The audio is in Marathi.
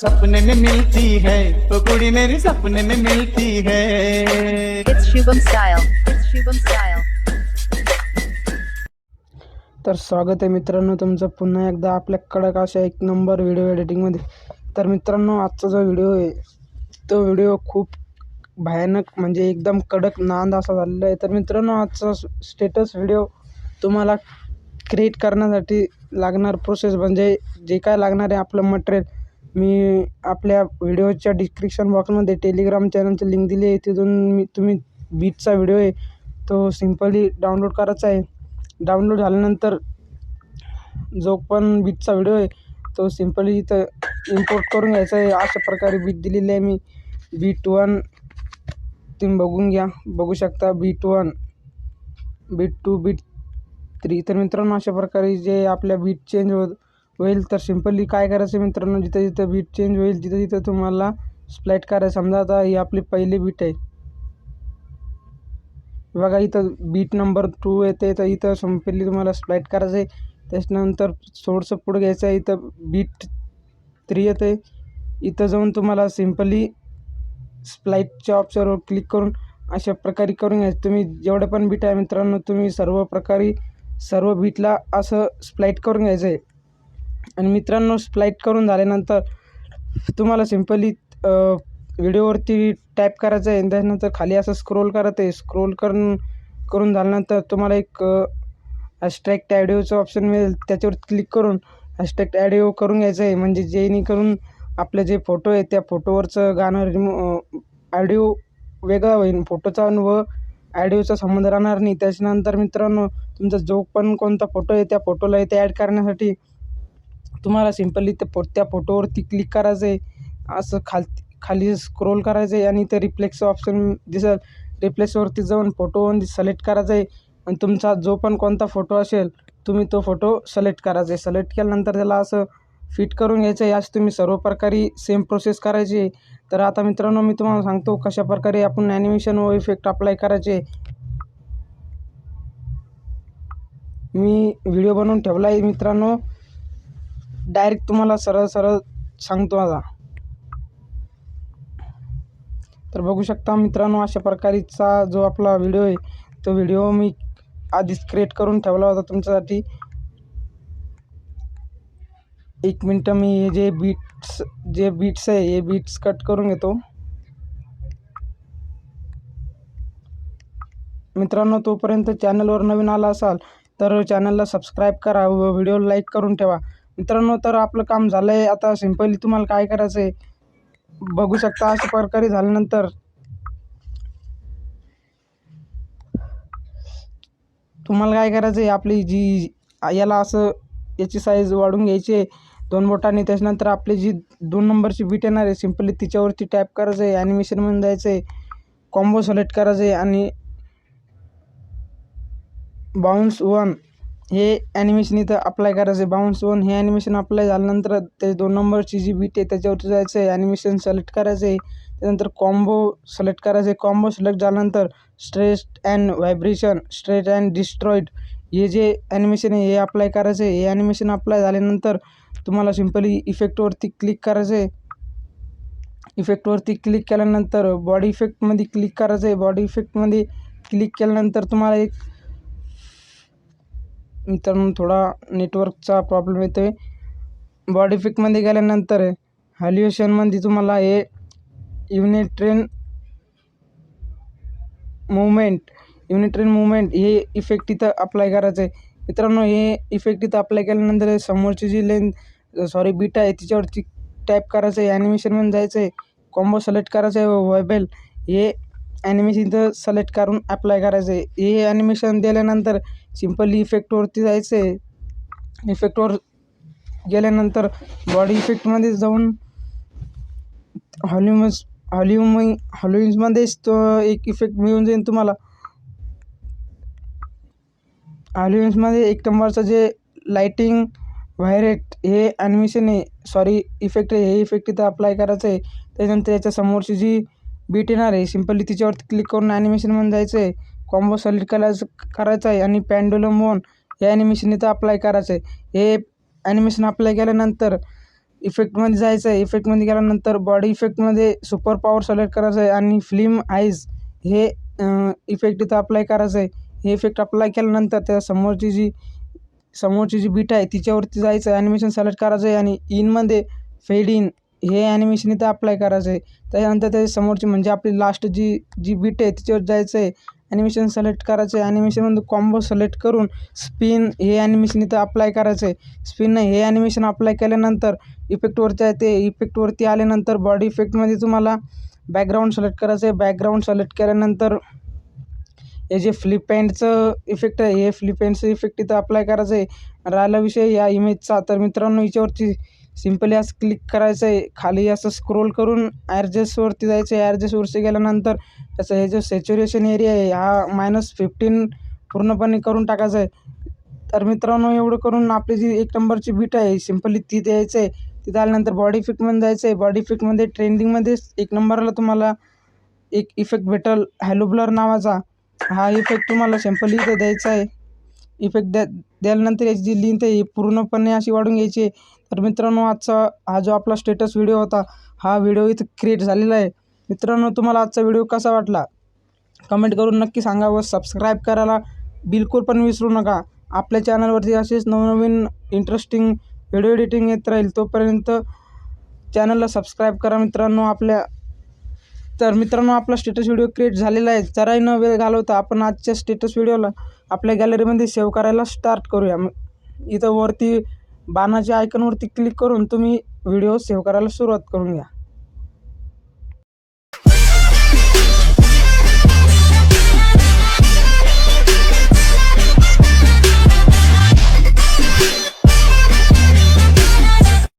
सपने में मिलती है वो कुड़ी मेरी सपने में मिलती है It's Shubham Style. It's Shubham Style. तर स्वागत आहे मित्रांनो तुमचं पुन्हा एकदा आपल्या कडक अशा एक नंबर व्हिडिओ एडिटिंगमध्ये तर मित्रांनो आजचा जो व्हिडिओ आहे तो व्हिडिओ खूप भयानक म्हणजे एकदम कडक नांद असा झालेला आहे तर मित्रांनो आजचा स्टेटस व्हिडिओ तुम्हाला क्रिएट करण्यासाठी लागणार प्रोसेस म्हणजे जे काय लागणार आहे आपलं मटेरियल मी आपल्या व्हिडिओच्या डिस्क्रिप्शन बॉक्समध्ये टेलिग्राम चॅनलची लिंक दिली आहे. तिथून मी तुम्ही बीटचा व्हिडिओ आहे तो सिम्पली डाउनलोड करायचा आहे. डाउनलोड झाल्यानंतर जो पण बीटचा व्हिडिओ आहे तो सिम्पली इथं इम्पोर्ट करून घ्यायचा आहे. अशा प्रकारे बीट दिलेली आहे मी. बीट वन तुम्ही बघून घ्या. बघू शकता beat one beat two beat three तर मित्रांनो अशा प्रकारे जे आपल्या बीट चेंज होत होईल तर सिम्पली काय करायचं मित्रांनो? जिथं जिथं बीट चेंज होईल तिथं तिथं तुम्हाला स्प्लाईट करायचं समजा आता ही आपली पहिली बीट आहे. बघा इथं बीट नंबर टू येते तर इथं सिम्पली तुम्हाला स्प्लाईट करायचं आहे. त्याच्यानंतर थोडंसं पुढं घ्यायचं आहे इथं बीट थ्री येते. इथं जाऊन तुम्हाला सिम्पली स्प्लाईटच्या ऑप्शनवर क्लिक करून अशा प्रकारे करून घ्यायचं. तुम्ही जेवढे पण बीट आहे मित्रांनो तुम्ही सर्व प्रकारे सर्व बीटला असं स्प्लाईट करून घ्यायचं आहे. आणि मित्रांनो स्प्लाईट करून झाल्यानंतर तुम्हाला सिम्पली व्हिडिओवरती टॅप करायचं आहे त्यानंतर त्याच्यानंतर खाली असं स्क्रोल करत आहे. स्क्रोल करून करून झाल्यानंतर तुम्हाला एक हॅशटॅग ॲडिओचं ऑप्शन मिळेल. त्याच्यावर क्लिक करून हॅशटॅग ॲडिओ करून घ्यायचं आहे म्हणजे जेणेकरून आपले जे फोटो आहे त्या फोटोवरचं गाणं रिमो ॲडिओ वेगळा होईल. फोटोचा व ॲडिओचा संबंध राहणार नाही. त्याच्यानंतर मित्रांनो तुमचा जो पण कोणता फोटो आहे त्या फोटोला इथे ॲड करण्यासाठी तुम्हाला सिम्पली ते फो त्या फोटोवरती क्लिक करायचं आहे असं खाल खाली स्क्रोल करायचं आहे आणि ते रिप्लेक्स ऑप्शन दिसेल. रिफ्लेक्सवरती जाऊन फोटोवरती सिलेक्ट करायचं आहे आणि तुमचा जो पण कोणता फोटो असेल तुम्ही तो फोटो सिलेक्ट करायचा आहे सिलेक्ट केल्यानंतर त्याला असं फिट करून घ्यायचं आहे याच तुम्ही सर्व प्रकारे सेम प्रोसेस करायची आहे तर आता मित्रांनो मी तुम्हाला सांगतो कशा प्रकारे आपण ॲनिमेशन व इफेक्ट अप्लाय करायचे. मी व्हिडिओ बनवून ठेवला आहे मित्रांनो. डायरेक्ट तुम्हाला सरळ सरळ सांगतो आता. तर बघू शकता मित्रांनो अशा प्रकारेचा जो आपला व्हिडिओ आहे तो व्हिडिओ मी आधीच क्रिएट करून ठेवला होता तुमच्यासाठी. एक मिनटं मी हे जे बीट्स जे बीट्स आहे हे बीट्स कट करून घेतो. मित्रांनो तोपर्यंत चॅनलवर नवीन आला असाल तर चॅनलला सबस्क्राईब करा व व्हिडिओ लाईक करून ठेवा. मित्रांनो तर आपलं काम झालं आहे आता सिम्पली तुम्हाला काय करायचं आहे बघू शकता अशा प्रकारे झाल्यानंतर. तुम्हाला काय करायचं आहे आपली जी याला असं याची साईज वाढून घ्यायची आहे. दोन बोटांनी त्याच्यानंतर आपली जी दोन नंबरची बीट येणार आहे सिम्पली तिच्यावरती टॅप करायचं आहे ॲनिमेशनमध्ये जायचं आहे कॉम्बो सिलेक्ट करायचं आहे आणि बाउन्स वन हे ॲनिमेशन इथं अप्लाय करायचं आहे बाउन्स वन हे ॲनिमेशन अप्लाय झाल्यानंतर ते दोन नंबरची जी बीट आहे त्याच्यावरती जायचं आहे ॲनिमेशन सिलेक्ट करायचं आहे त्यानंतर कॉम्बो सिलेक्ट करायचं आहे कॉम्बो सिलेक्ट झाल्यानंतर stressed and vibration straight and destroyed हे जे ॲनिमेशन आहे हे अप्लाय करायचं आहे हे ॲनिमेशन अप्लाय झाल्यानंतर तुम्हाला सिम्पली इफेक्टवरती क्लिक करायचं आहे इफेक्टवरती क्लिक केल्यानंतर बॉडी इफेक्टमध्ये क्लिक करायचं आहे बॉडी इफेक्टमध्ये क्लिक केल्यानंतर तुम्हाला एक मित्रांनो थोडा नेटवर्कचा प्रॉब्लेम येतो आहे बॉडी इफेक्टमध्ये गेल्यानंतर हॅल्युएशनमध्ये तुम्हाला हे unit train movement unit train movement हे इफेक्ट इथं अप्लाय करायचं आहे मित्रांनो हे इफेक्ट इथं अप्लाय केल्यानंतर समोरची जी लेंथ सॉरी बीटा आहे तिच्यावरती टाईप करायचं आहे ॲनिमेशनमध्ये जायचं आहे कॉम्बो सिलेक्ट करायचं आहे व्हायबल हे ॲनिमेशन इथं सिलेक्ट करून अप्लाय करायचं आहे हे ॲनिमेशन दिल्यानंतर सिम्पली इफेक्टवरती जायचं आहे. इफेक्टवर गेल्यानंतर बॉडी इफेक्टमध्ये जाऊन हॉल्युमस हॉल्युम हॉल्युम्समध्येच तो एक इफेक्ट मिळून जाईल तुम्हाला. हॉल्युम्समध्ये एक नंबरचं जे लाईटिंग व्हायरेट हे ॲनिमेशन आहे. सॉरी इफेक्ट आहे. हे इफेक्ट इथं अप्लाय करायचं आहे. त्याच्यानंतर याच्या समोरची जी बीट येणार आहे सिम्पली तिच्यावरती क्लिक करून ॲनिमेशनमध्ये जायचं आहे. कॉम्बो सॉलिड करायचं करायचं आहे आणि पॅन्डुलम वन हे ॲनिमेशन इथं अप्लाय करायचं आहे हे ॲनिमेशन अप्लाय केल्यानंतर इफेक्टमध्ये जायचं आहे इफेक्टमध्ये गेल्यानंतर बॉडी इफेक्टमध्ये सुपर पॉवर सिलेक्ट करायचं आहे आणि फिल्म आईज हे इफेक्ट इथं अप्लाय करायचं आहे हे इफेक्ट अप्लाय केल्यानंतर त्या समोरची जी समोरची जी बीट आहे तिच्यावरती जायचं आहे ॲनिमेशन सिलेक्ट करायचं आहे आणि इनमध्ये फेड इन हे ॲनिमेशन इथं अप्लाय करायचं आहे त्याच्यानंतर त्याच्या समोरची म्हणजे आपली लास्ट जी जी बीट आहे तिच्यावर जायचं आहे ॲनिमेशन सिलेक्ट करायचं आहे. ॲनिमेशनमध्ये कॉम्बो सिलेक्ट करून स्पिन हे ॲनिमेशन इथं अप्लाय करायचं आहे. स्पिन हे ॲनिमेशन अप्लाय केल्यानंतर इफेक्टवरती आहे ते इफेक्टवरती आल्यानंतर बॉडी इफेक्टमध्ये तुम्हाला बॅकग्राऊंड सिलेक्ट करायचं आहे. बॅकग्राऊंड सिलेक्ट केल्यानंतर हे जे फ्लिप इफेक्ट आहे हे फ्लिप इफेक्ट इथं अप्लाय करायचं आहे. राहिला विषय या इमेजचा तर मित्रांनो याच्यावरती सिम्पली असं क्लिक करायचं आहे खाली असं स्क्रोल करून ॲडजस्टवरती जायचं आहे ॲडजस्टवरती गेल्यानंतर त्याचं हे जो सॅच्युरेशन एरिया आहे हा मायनस फिफ्टीन पूर्णपणे करून टाकायचं आहे तर मित्रांनो एवढं करून आपली जी एक नंबरची बीट आहे सिम्पली ती द्यायचं आहे तिथं आल्यानंतर बॉडी फिटमध्ये जायचं आहे बॉडी फिटमध्ये ट्रेंडिंगमध्ये एक नंबरला तुम्हाला एक इफेक्ट भेटल. हॅलो ब्लर नावाचा. हा इफेक्ट तुम्हाला सिम्पली इथं द्यायचा आहे इफेक्ट द्या द्याल्यानंतर याची जी लिंक आहे ही पूर्णपणे अशी वाढून घ्यायची आहे. तर मित्रांनो आजचा हा जो आपला स्टेटस व्हिडिओ होता हा व्हिडिओ इथं क्रिएट झालेला आहे. मित्रांनो तुम्हाला आजचा व्हिडिओ कसा वाटला? कमेंट करून नक्की सांगा व सबस्क्राईब करायला बिलकुल पण विसरू नका. आपल्या चॅनलवरती असेच नवनवीन इंटरेस्टिंग व्हिडिओ एडिटिंग येत राहील तोपर्यंत चॅनलला सबस्क्राईब करा मित्रांनो. आपल्या तर मित्रांनो आपला स्टेटस व्हिडिओ क्रिएट झालेला आहे. जराही न वेळ घालवता आपण आजच्या स्टेटस व्हिडिओला आपल्या गॅलरीमध्ये सेव्ह करायला स्टार्ट करूया. मग इथं वरती बाणाच्या आयकनवरती क्लिक करून तुम्ही व्हिडिओ सेव्ह करायला सुरुवात करून घ्या.